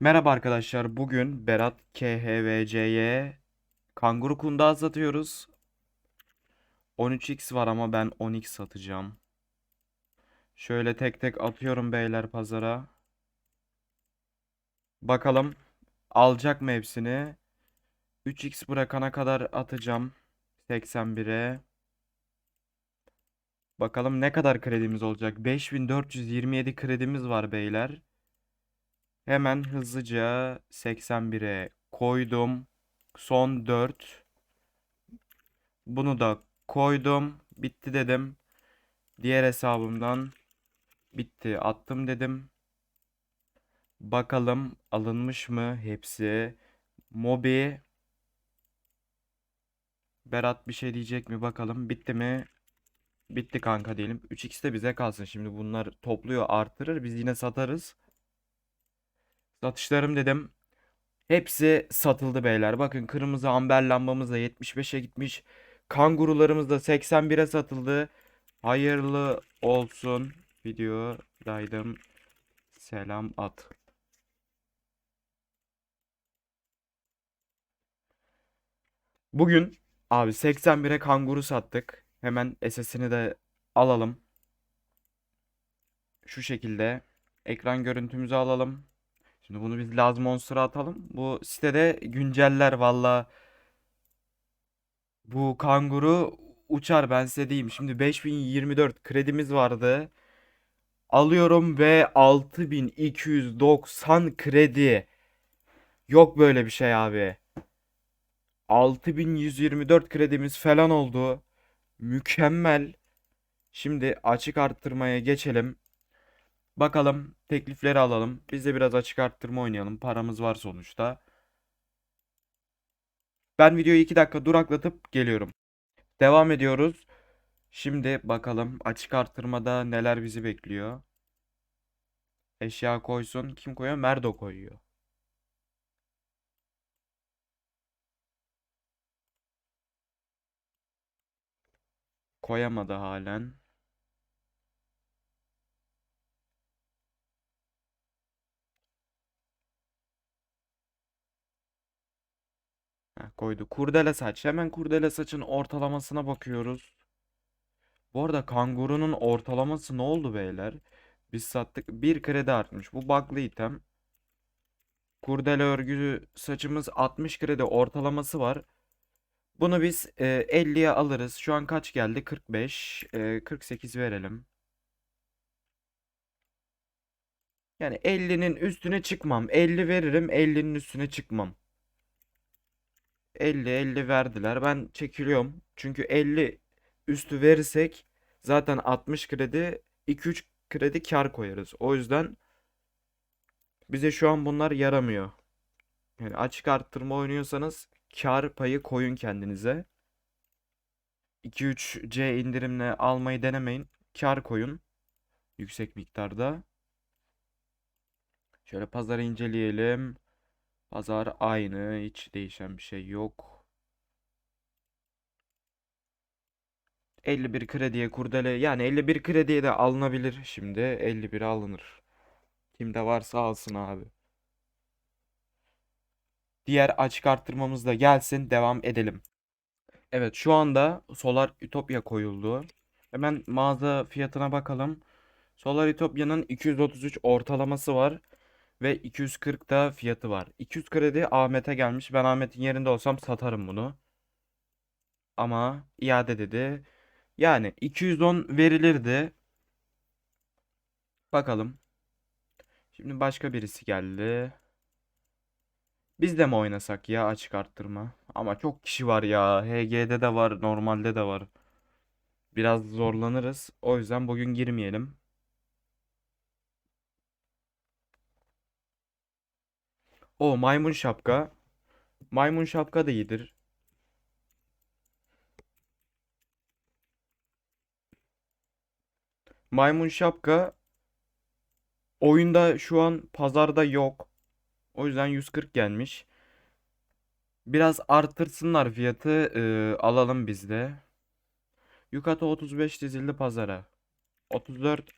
Merhaba arkadaşlar. Bugün Berat KHVC'ye kanguru kundağı satıyoruz. 13x var ama ben 10x satacağım. Şöyle tek tek atıyorum beyler pazara. Bakalım alacak mı hepsini? 3x bırakana kadar atacağım. 81'e. Bakalım ne kadar kredimiz olacak? 5427 kredimiz var beyler. Hemen hızlıca 81'e koydum. Son 4. Bunu da koydum. Bitti dedim. Diğer hesabımdan bitti attım dedim. Bakalım alınmış mı hepsi. Mobi Berat bir şey diyecek mi bakalım. Bitti mi? Bitti kanka diyelim. 3x de bize kalsın. Şimdi bunlar topluyor artırır. Biz yine satarız. Satışlarım dedim. Hepsi satıldı beyler. Bakın kırmızı amber lambamız da 75'e gitmiş. Kangurularımız da 81'e satıldı. Hayırlı olsun. Videodaydım. Selam at. Bugün abi 81'e kanguru sattık. Hemen SS'ini de alalım. Şu şekilde ekran görüntümüzü alalım. Şimdi bunu biz Laz Monster'a atalım. Bu sitede günceller valla. Bu kanguru uçar ben size diyeyim. Şimdi 5024 kredimiz vardı. Alıyorum ve 6290 kredi. Yok böyle bir şey abi. 6124 kredimiz falan oldu. Mükemmel. Şimdi açık arttırmaya geçelim. Bakalım teklifleri alalım. Biz de biraz açık arttırma oynayalım. Paramız var sonuçta. Ben videoyu 2 dakika duraklatıp geliyorum. Devam ediyoruz. Şimdi bakalım açık arttırmada neler bizi bekliyor. Eşya koysun. Kim koyuyor? Merdo koyuyor. Koyamadı halen. Koydu. Kurdele saç. Hemen kurdele saçın ortalamasına bakıyoruz. Bu arada kangurunun ortalaması ne oldu beyler? Biz sattık. Bir kredi artmış. Bu bug'lı item. Kurdele örgü saçımız 60 kredi ortalaması var. Bunu biz e, 50'ye alırız. Şu an kaç geldi? 45. E, 48 verelim. Yani 50'nin üstüne çıkmam. 50 veririm. 50'nin üstüne çıkmam. 50 50 verdiler. Ben çekiliyorum. Çünkü 50 üstü verirsek zaten 60 kredi 2-3 kredi kar koyarız. O yüzden bize şu an bunlar yaramıyor. Yani açık arttırma oynuyorsanız kar payı koyun kendinize. 2-3C indirimle almayı denemeyin. Kar koyun. Yüksek miktarda. Şöyle pazarı inceleyelim. Pazar aynı. Hiç değişen bir şey yok. 51 krediye kurdele yani 51 krediye de alınabilir şimdi 51 alınır. Kimde varsa alsın abi. Diğer açık arttırmamız da gelsin devam edelim. Evet şu anda Solar Ütopya koyuldu. Hemen mağaza fiyatına bakalım. Solar Ütopya'nın 233 ortalaması var. Ve 240 da fiyatı var. 200 kredi Ahmet'e gelmiş. Ben Ahmet'in yerinde olsam satarım bunu. Ama iade dedi. Yani 210 verilirdi. Bakalım. Şimdi başka birisi geldi. Biz de mi oynasak ya açık arttırma? Ama çok kişi var ya. HG'de de var, normalde de var. Biraz zorlanırız. O yüzden bugün girmeyelim. O maymun şapka. Maymun şapka da iyidir. Maymun şapka oyunda şu an pazarda yok. O yüzden 140 gelmiş. Biraz artırsınlar fiyatı e, alalım biz de. Yukato 35 dizildi pazara. 34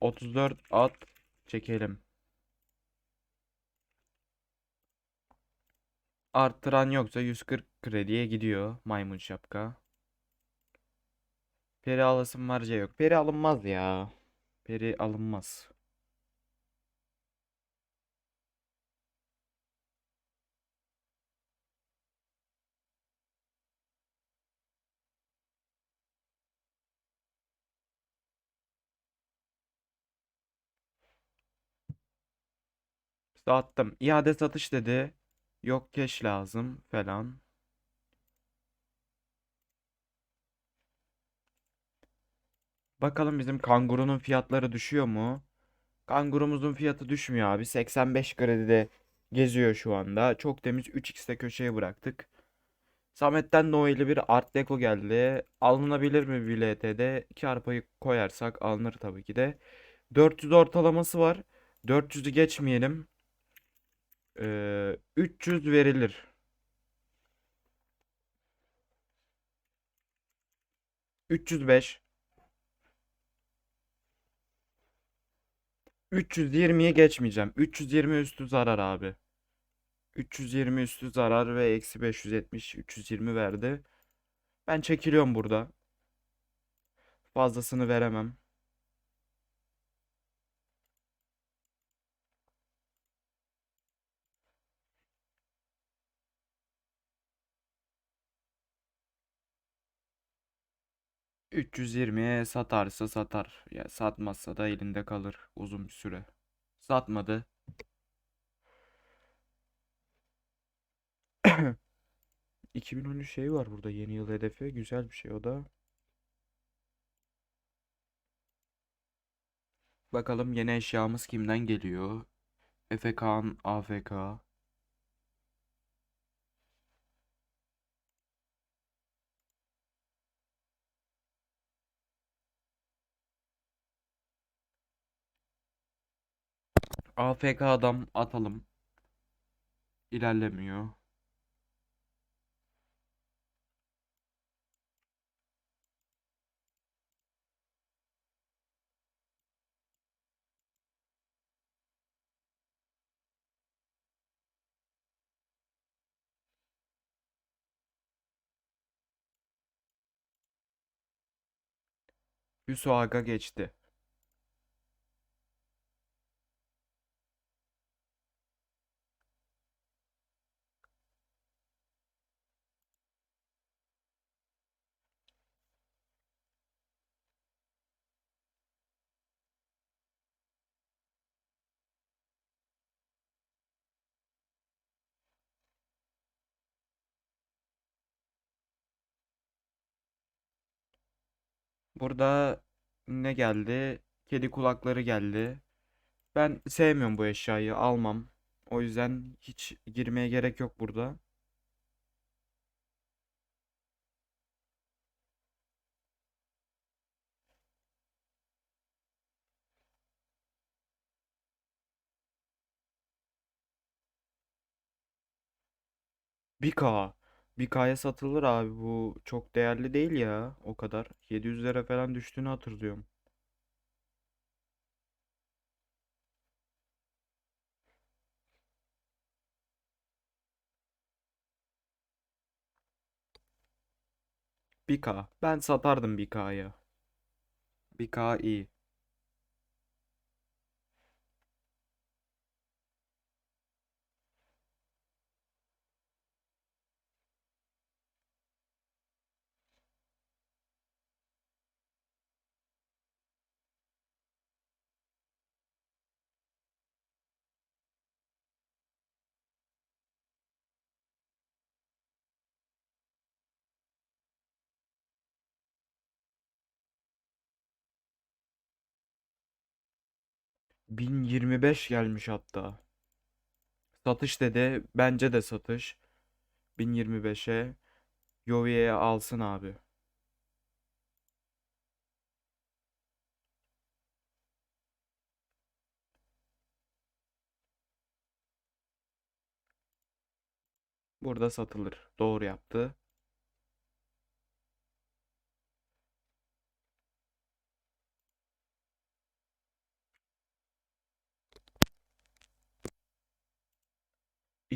34 at çekelim. Arttıran yoksa 140 krediye gidiyor maymun şapka. Peri alasım varca yok. Peri alınmaz ya. Peri alınmaz. Sattım. İade satış dedi. Yok keş lazım falan. Bakalım bizim kangurunun fiyatları düşüyor mu? Kangurumuzun fiyatı düşmüyor abi. 85 kredide geziyor şu anda. Çok temiz 3x'te köşeye bıraktık. Samet'ten Noel'i bir Art Deco geldi. Alınabilir mi bir LT'de? Çarpayı koyarsak alınır tabii ki de. 400 ortalaması var. 400'ü geçmeyelim. Ee, 300 verilir. 305 320'ye geçmeyeceğim. 320 üstü zarar abi. 320 üstü zarar ve eksi 570 320 verdi. Ben çekiliyorum burada. Fazlasını veremem. ...320'ye satarsa satar. Ya satmazsa da elinde kalır uzun bir süre. Satmadı. 2013 şey var burada yeni yıl hedefi. Güzel bir şey o da. Bakalım yeni eşyamız kimden geliyor? Efe Kaan AFK. AFK adam atalım. İlerlemiyor. Hüso Aga geçti. Burada ne geldi? Kedi kulakları geldi. Ben sevmiyorum bu eşyayı. Almam. O yüzden hiç girmeye gerek yok burada. Bir k bir k'ya satılır abi bu çok değerli değil ya o kadar. 700 lira falan düştüğünü hatırlıyorum. Bir k Ben satardım bir k'ya. Bir k iyi. Bin yirmi beş gelmiş hatta. Satış dedi. Bence de satış. 1025'e Yovi'ye alsın abi. Burada satılır. Doğru yaptı.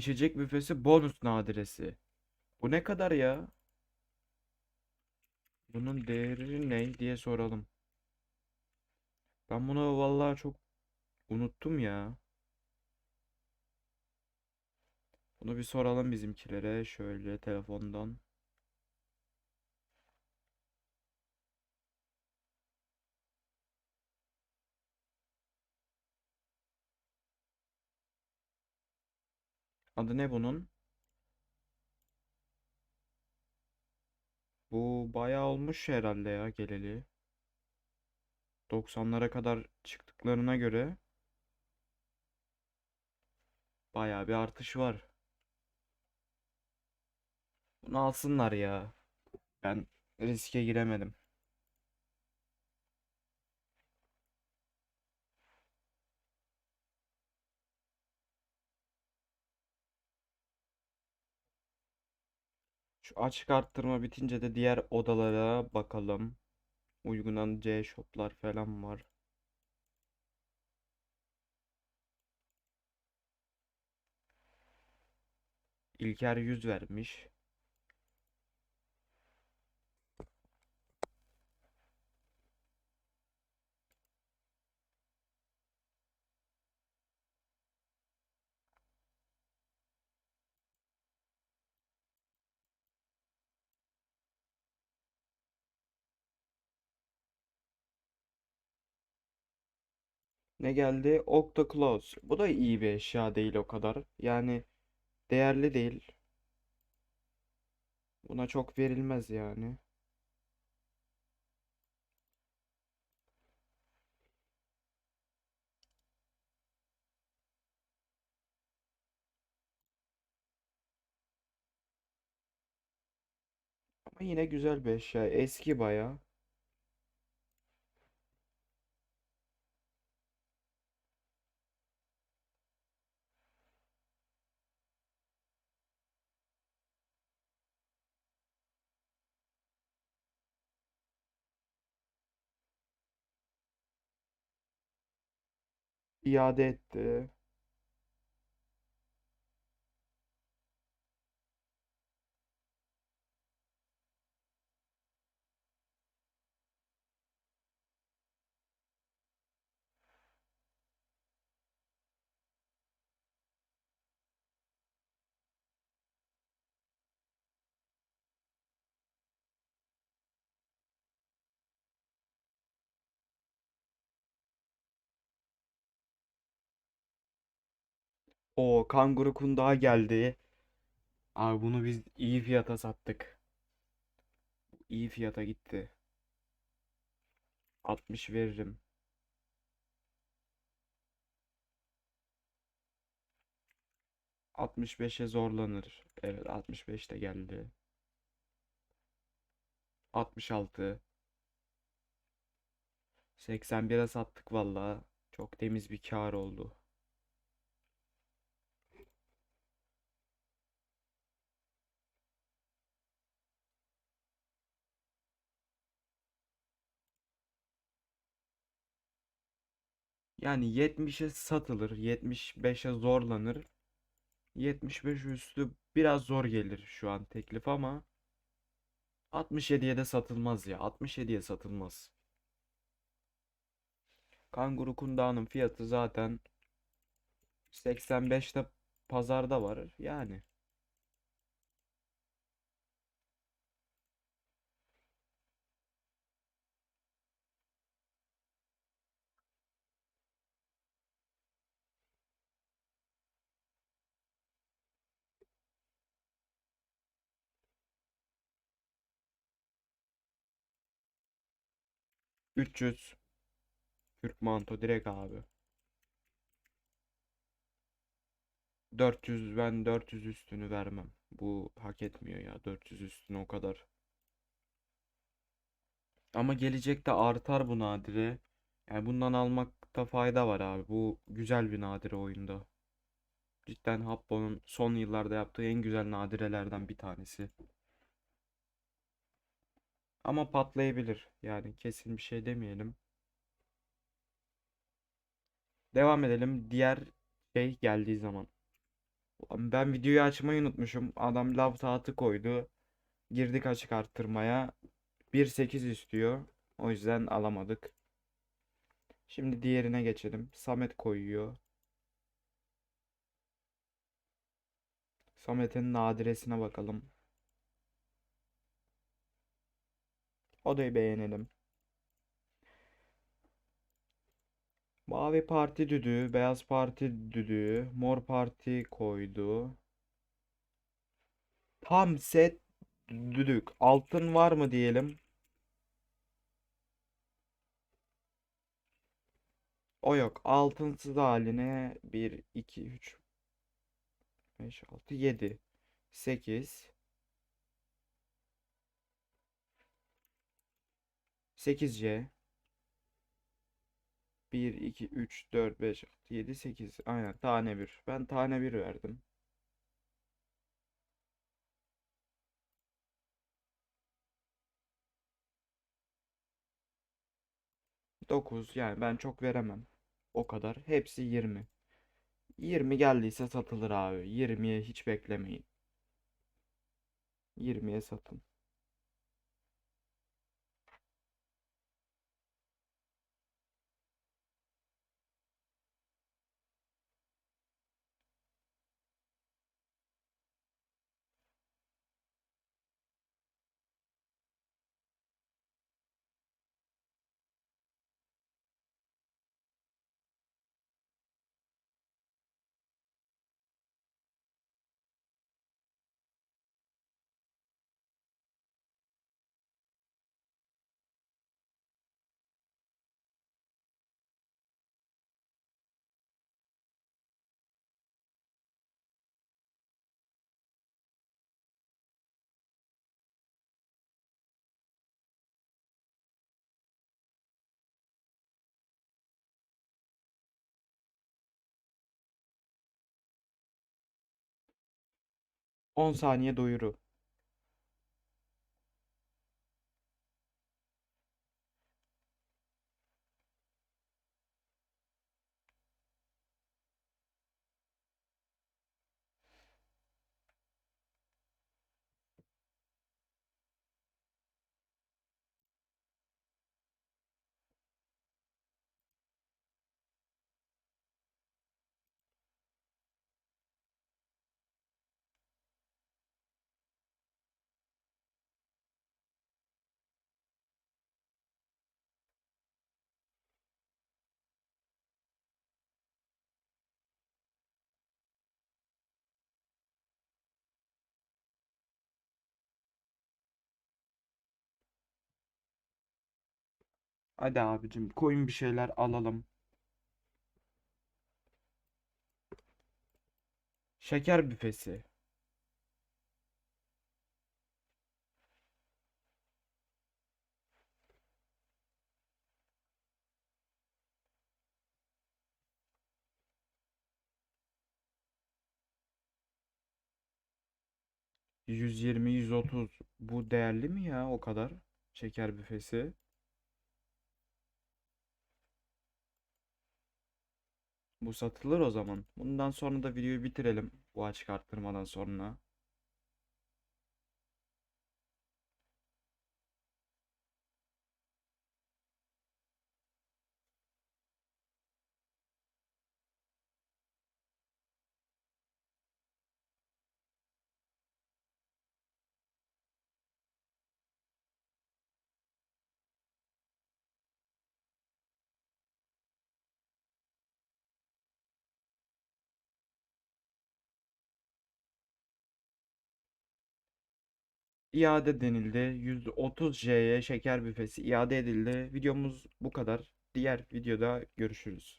İçecek büfesi bonus nadiresi. Bu ne kadar ya? Bunun değeri ne diye soralım. Ben bunu vallahi çok unuttum ya. Bunu bir soralım bizimkilere şöyle telefondan. Adı ne bunun? Bu bayağı olmuş herhalde ya geleli. 90'lara kadar çıktıklarına göre bayağı bir artış var. Bunu alsınlar ya. Ben riske giremedim. Şu açık arttırma bitince de diğer odalara bakalım. Uygunan C shoplar falan var. İlker 100 vermiş. Ne geldi? Octoclose. Bu da iyi bir eşya değil o kadar. Yani değerli değil. Buna çok verilmez yani. Ama yine güzel bir eşya. Eski baya. İade etti. O kanguru kundağı geldi. Abi bunu biz iyi fiyata sattık. İyi fiyata gitti. 60 veririm. 65'e zorlanır. Evet 65 de geldi. 66. 81'e sattık valla. Çok temiz bir kar oldu. Yani 70'e satılır. 75'e zorlanır. 75 üstü biraz zor gelir şu an teklif ama 67'ye de satılmaz ya. 67'ye satılmaz. Kanguru kundağının fiyatı zaten 85'te pazarda var. Yani 300 Türk manto direkt abi. 400 ben 400 üstünü vermem. Bu hak etmiyor ya 400 üstünü o kadar. Ama gelecekte artar bu nadire. Yani bundan almakta fayda var abi. Bu güzel bir nadire oyunda. Cidden Habbo'nun son yıllarda yaptığı en güzel nadirelerden bir tanesi. Ama patlayabilir. Yani kesin bir şey demeyelim. Devam edelim diğer şey geldiği zaman. Ben videoyu açmayı unutmuşum. Adam lav saati koydu. Girdik açık arttırmaya. 1.8 istiyor. O yüzden alamadık. Şimdi diğerine geçelim. Samet koyuyor. Samet'in nadiresine bakalım. Odayı beğenelim. Mavi parti düdüğü, beyaz parti düdüğü, mor parti koydu. Tam set düdük. Altın var mı diyelim. O yok. Altınsız haline 1, 2, 3, 5, 6, 7, 8, 8C. 1, 2, 3, 4, 5, 6, 7, 8. Aynen tane bir. Ben tane bir verdim. Dokuz. Yani ben çok veremem. O kadar. Hepsi 20. 20 geldiyse satılır abi. 20'ye hiç beklemeyin. 20'ye satın. On saniye duyuru. Hadi abicim koyun bir şeyler alalım. Şeker büfesi. Yüz yirmi, yüz otuz. Bu değerli mi ya o kadar? Şeker büfesi. Bu satılır o zaman. Bundan sonra da videoyu bitirelim. Bu açık arttırmadan sonra. İade denildi. 130J'ye şeker büfesi iade edildi. Videomuz bu kadar. Diğer videoda görüşürüz.